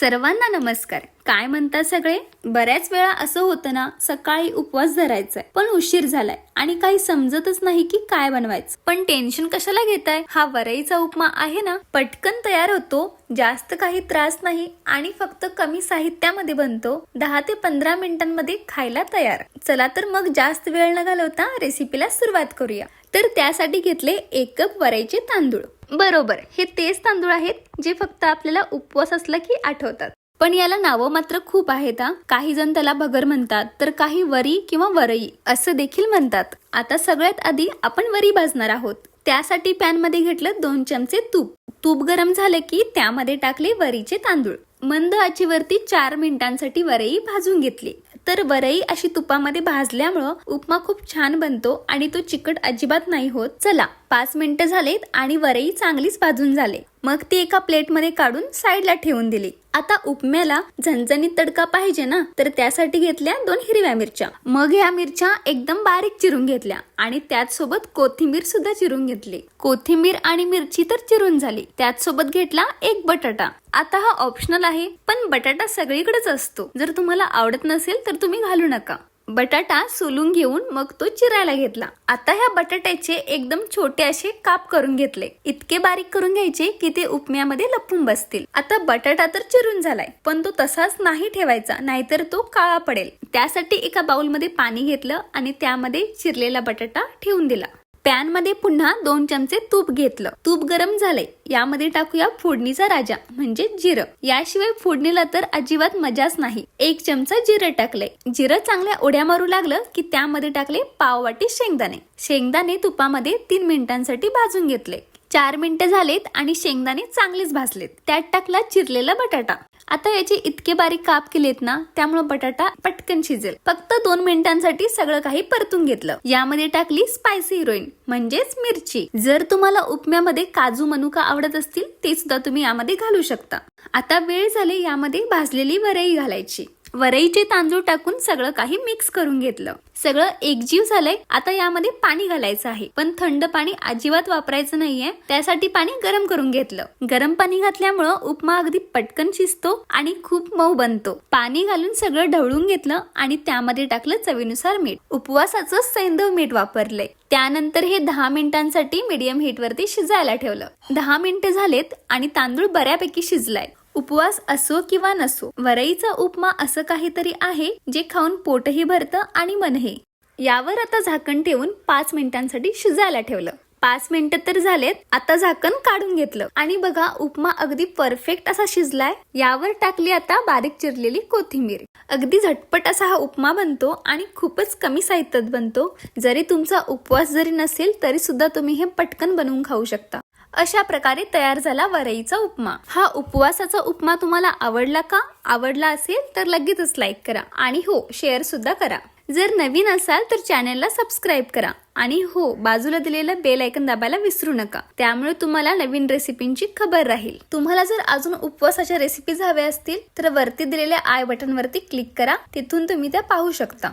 सर्वांना नमस्कार. काय म्हणता सगळे? बऱ्याच वेळा असं होतं ना सकाळी उपवास धरायचाय. पण उशीर झालाय आणि काही समजतच नाही की काय बनवायचं. पण टेन्शन कशाला घेताय? हा वरईचा उपमा आहे ना पटकन तयार होतो जास्त काही त्रास नाही आणि फक्त कमी साहित्यामध्ये बनतो. दहा ते पंधरा मिनिटांमध्ये खायला तयार. चला तर मग जास्त वेळ न घालवता रेसिपीला सुरुवात करूया. तर त्यासाठी घेतले एक कप वरायचे तांदूळ. बरोबर. हे तेच तांदूळ आहेत जे फक्त आपल्याला उपवास असला की आठवतात. पण याला नावं मात्र खूप आहेत काही जण त्याला भगर म्हणतात तर काही वरी किंवा वरई असं देखील म्हणतात. आता सगळ्यात आधी आपण वरी भाजणार आहोत. त्यासाठी पॅनमध्ये घेतलं दोन चमचे तूप. तूप गरम झालं की त्यामध्ये टाकले वरीचे तांदूळ. मंद आचेवरती चार मिनिटांसाठी वरई भाजून घेतली. तर वरई अशी तुपामध्ये भाजल्यामुळं उपमा खूप छान बनतो आणि तो चिकट अजिबात नाही होत. चला पाच मिनिटं झालेत आणि वरई चांगलीच भाजून झाले. मग ती एका प्लेटमध्ये काढून साईडला ठेवून दिली. आता उपम्याला झणझणीत तडका पाहिजे ना? तर त्यासाठी घेतल्या दोन हिरव्या मिरच्या. मग ह्या मिरच्या एकदम बारीक चिरून घेतल्या आणि त्याच सोबत कोथिंबीर सुद्धा चिरून घेतली. कोथिंबीर आणि मिरची तर चिरून झाली. त्याच सोबत घेतला एक बटाटा. आता हा ऑप्शनल आहे पण बटाटा सगळीकडेच असतो. जर तुम्हाला आवडत नसेल तर तुम्ही घालू नका. बटाटा सोलून घेऊन मग तो चिरायला घेतला. आता ह्या बटाट्याचे एकदम छोटे असे काप करून घेतले. इतके बारीक करून घ्यायचे की ते उपम्यामध्ये लपून बसतील. आता बटाटा तर चिरून झालाय पण तो तसाच नाही ठेवायचा नाहीतर तो काळा पडेल. त्यासाठी एका बाउलमध्ये पाणी घेतलं आणि त्यामध्ये चिरलेला बटाटा ठेवून दिला. पॅनमध्ये पुन्हा दोन चमचे तूप घेतलं. तूप गरम झालंय. यामध्ये टाकूया फोडणीचा राजा म्हणजे जिरं. याशिवाय फोडणीला तर अजिबात मजाच नाही. एक चमचा जिरं टाकलंय. जिरं चांगल्या उड्या मारू लागलं की त्यामध्ये टाकले पाव वाटी शेंगदाणे. शेंगदाणे तुपामध्ये तीन मिनिटांसाठी भाजून घेतले. चार मिनिटं झालेत आणि शेंगदाणे चांगलेच भाजलेत. त्यात टाकला चिरलेला बटाटा. आता याचे इतके बारीक काप केलेत ना त्यामुळे बटाटा पटकन शिजेल. फक्त दोन मिनिटांसाठी सगळं काही परतून घेतलं. यामध्ये टाकली स्पायसी हिरोईन म्हणजेच मिरची. जर तुम्हाला उपम्यामध्ये काजू मनुका आवडत असतील ते सुद्धा तुम्ही यामध्ये घालू शकता. आता वेळ झाले यामध्ये भाजलेली वरई घालायची. वरईचे तांदूळ टाकून सगळं काही मिक्स करून घेतलं. सगळं एकजीव झालंय. आता यामध्ये पाणी घालायचं आहे. पण थंड पाणी अजिबात वापरायचं नाहीये. त्यासाठी पाणी गरम करून घेतलं. गरम पाणी घातल्यामुळं उपमा अगदी पटकन शिजतो आणि खूप मऊ बनतो. पाणी घालून सगळं ढवळून घेतलं आणि त्यामध्ये टाकलं चवीनुसार मीठ. उपवासाचं सैंधव मीठ वापरलंय. त्यानंतर हे दहा मिनिटांसाठी मीडियम हीट वरती शिजायला ठेवलं. दहा मिनिटं झालेत आणि तांदूळ बऱ्यापैकी शिजलाय. उपवास असो किंवा नसो वरईचा उपमा असं काहीतरी आहे जे खाऊन पोटही भरतं आणि मनही. यावर आता झाकण ठेवून पाच मिनिटांसाठी शिजायला ठेवलं. पाच मिनिटं तर झालेत आता झाकण काढून घेतलं. आणि बघा उपमा अगदी परफेक्ट असा शिजलाय. यावर टाकली आता बारीक चिरलेली कोथिंबीर. अगदी झटपट असा हा उपमा बनतो आणि खूपच कमी साहित्यात बनतो. जरी तुमचा उपवास जरी नसेल तरी सुद्धा तुम्ही हे पटकन बनवून खाऊ शकता. अशा प्रकारे तयार झाला वरईचा उपमा. हा उपवासाचा उपमा तुम्हाला आवडला का? आवडला असेल तर लगेचच लाईक करा आणि हो शेअर सुद्धा करा. जर नवीन असाल तर चॅनलला सबस्क्राईब करा आणि हो बाजूला दिलेलं बेल ऐकन दाबायला विसरू नका. त्यामुळे तुम्हाला नवीन रेसिपींची खबर राहील. तुम्हाला जर अजून उपवासाच्या रेसिपीज हव्या असतील तर वरती दिलेल्या आय बटन वरती क्लिक करा. तिथून तुम्ही त्या पाहू शकता.